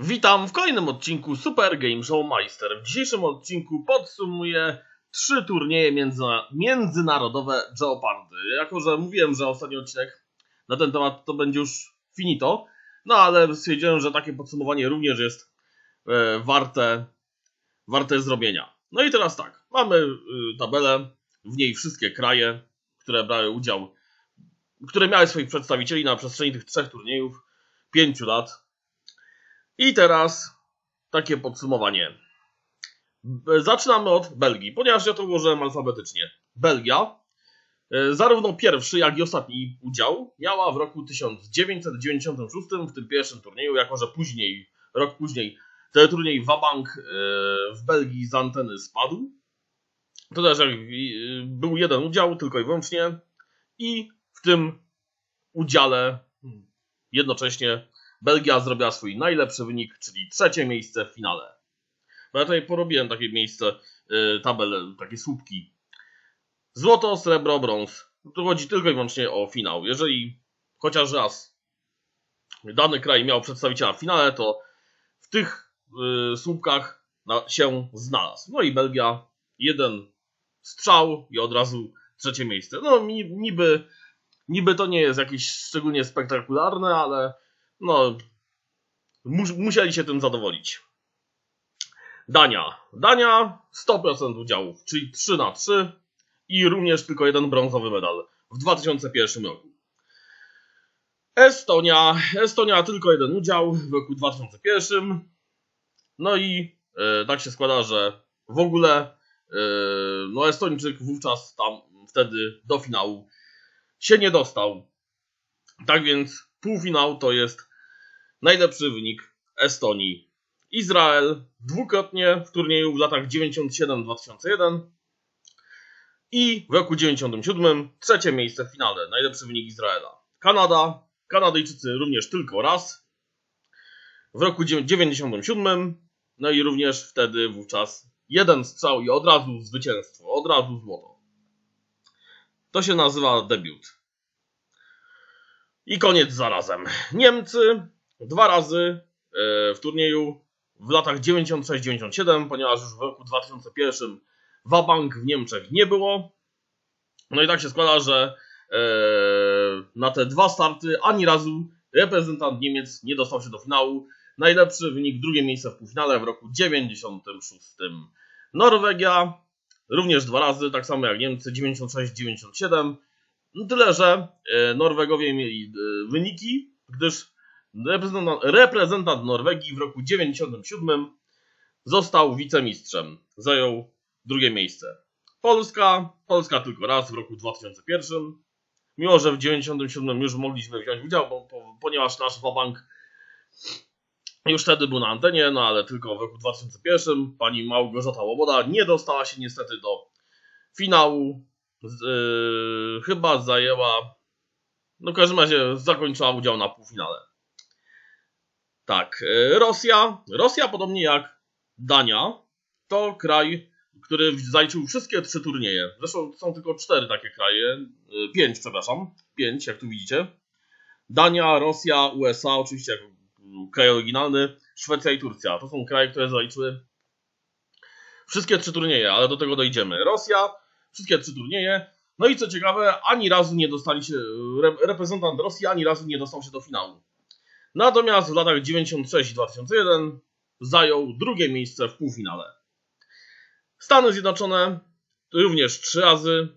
Witam w kolejnym odcinku Super Game Show Meister. W dzisiejszym odcinku podsumuję trzy turnieje międzyna- międzynarodowe Jeopardy. Jako, że mówiłem, że ostatni odcinek na ten temat to będzie już finito, no ale stwierdziłem, że takie podsumowanie również jest e, warte, warte zrobienia. No i teraz tak, mamy y, tabelę, w niej wszystkie kraje, które brały udział, które miały swoich przedstawicieli na przestrzeni tych trzech turniejów, pięciu lat. I teraz takie podsumowanie. Zaczynamy od Belgii, ponieważ ja to ułożyłem alfabetycznie. Belgia, e, zarówno pierwszy, jak i ostatni udział, miała w roku 1996 w tym pierwszym turnieju, jako że później, rok później, ten turniej Wabank e, w Belgii z anteny spadł. To też wi- był jeden udział, tylko i wyłącznie. I w tym udziale jednocześnie Belgia zrobiła swój najlepszy wynik, czyli trzecie miejsce w finale. Bo ja tutaj porobiłem takie miejsce, yy, tabel, takie słupki. Złoto, srebro, brąz. Tu chodzi tylko i wyłącznie o finał. Jeżeli chociaż raz dany kraj miał przedstawiciela w finale, to w tych yy, słupkach na, się znalazł. No i Belgia, jeden strzał i od razu trzecie miejsce. No ni- niby, niby to nie jest jakieś szczególnie spektakularne, ale no, mus, musieli się tym zadowolić. Dania. Dania 100% udziałów, czyli 3 na 3 i również tylko jeden brązowy medal w 2001 roku. Estonia. Estonia tylko jeden udział w roku 2001. No i e, tak się składa, że w ogóle e, no Estończyk wówczas tam wtedy do finału się nie dostał. Tak więc półfinał to jest najlepszy wynik Estonii. Izrael dwukrotnie w turnieju w latach 97-2001 i w roku 97 trzecie miejsce w finale. Najlepszy wynik Izraela. Kanada, Kanadyjczycy również tylko raz w roku 97, no i również wtedy wówczas jeden strzał i od razu zwycięstwo, od razu złoto. To się nazywa debiut. I koniec zarazem. Niemcy dwa razy e, w turnieju w latach 96-97, ponieważ już w roku 2001 Wabank w Niemczech nie było. No i tak się składa, że e, na te dwa starty ani razu reprezentant Niemiec nie dostał się do finału. Najlepszy wynik drugie miejsce w półfinale w roku 96. Norwegia również dwa razy, tak samo jak Niemcy 96-97. No Tyle, że e, Norwegowie mieli e, wyniki, gdyż reprezentant, Norwegii w roku 97 został wicemistrzem. Zajął drugie miejsce. Polska, Polska tylko raz w roku 2001. Mimo, że w 97 już mogliśmy wziąć udział, bo, bo, ponieważ nasz Wabank już wtedy był na antenie, no ale tylko w roku 2001 pani Małgorzata Łoboda nie dostała się niestety do finału. Z, yy, chyba zajęła, no w każdym razie zakończyła udział na półfinale. Tak, e, Rosja. Rosja, podobnie jak Dania, to kraj, który zaliczył wszystkie trzy turnieje. Zresztą są tylko cztery takie kraje. e, Pięć, przepraszam. Pięć, jak tu widzicie. Dania, Rosja, USA, oczywiście jako mm, kraj oryginalny, Szwecja i Turcja. To są kraje, które zaliczyły wszystkie trzy turnieje, ale do tego dojdziemy. Rosja, wszystkie trzy turnieje. No i co ciekawe, ani razu nie dostali się, re- reprezentant Rosji ani razu nie dostał się do finału. Natomiast w latach 96 i 2001 zajął drugie miejsce w półfinale. Stany Zjednoczone również trzy razy.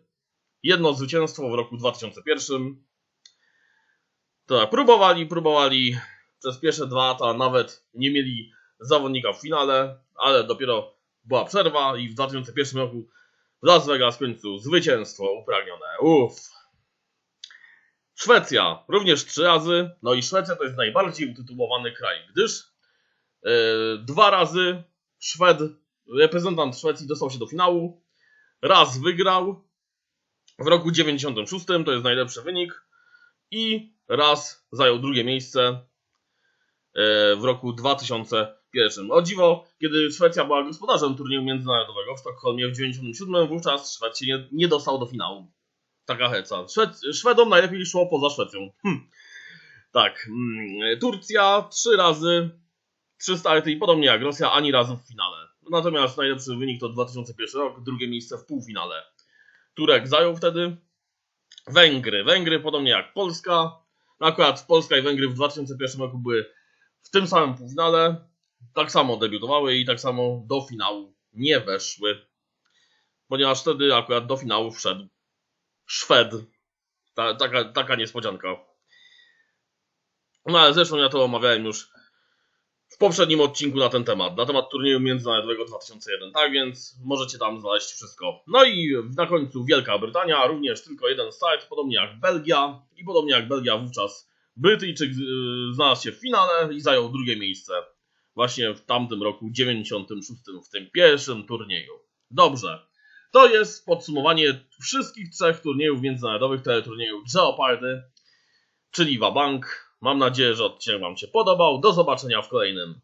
Jedno zwycięstwo w roku 2001. To tak, próbowali, próbowali. Przez pierwsze dwa lata nawet nie mieli zawodnika w finale, ale dopiero była przerwa i w 2001 roku w Las Vegas w końcu zwycięstwo upragnione. Uff. Szwecja również trzy razy. No i Szwecja to jest najbardziej utytułowany kraj, gdyż e, dwa razy Szwed, reprezentant Szwecji dostał się do finału. Raz wygrał w roku 96, to jest najlepszy wynik. I raz zajął drugie miejsce e, w roku 2001. O dziwo, kiedy Szwecja była gospodarzem turnieju międzynarodowego w Sztokholmie w 97, wówczas Szwed się nie, nie dostał do finału taka heca. Szwed, Szwedom najlepiej szło poza Szwecją. Hm. Tak. mm, Turcja trzy razy trzy starty i podobnie jak Rosja, ani razu w finale. Natomiast najlepszy wynik to 2001 rok, drugie miejsce w półfinale. Turek zajął wtedy Węgry. Węgry, podobnie jak Polska. Akurat Polska i Węgry w 2001 roku były w tym samym półfinale. Tak samo debiutowały i tak samo do finału nie weszły. Ponieważ wtedy akurat do finału wszedł Szwed. Ta, taka, taka niespodzianka. No ale zresztą ja to omawiałem już w poprzednim odcinku na ten temat, na temat turnieju międzynarodowego 2001, tak więc możecie tam znaleźć wszystko. No i na końcu Wielka Brytania, również tylko jeden start, podobnie jak Belgia i podobnie jak Belgia wówczas Brytyjczyk yy, znalazł się w finale i zajął drugie miejsce właśnie w tamtym roku 96 w tym pierwszym turnieju. Dobrze, to jest podsumowanie wszystkich trzech turniejów międzynarodowych, teleturniejów Jeopardy, czyli Wabank. Mam nadzieję, że odcinek Wam się podobał. Do zobaczenia w kolejnym.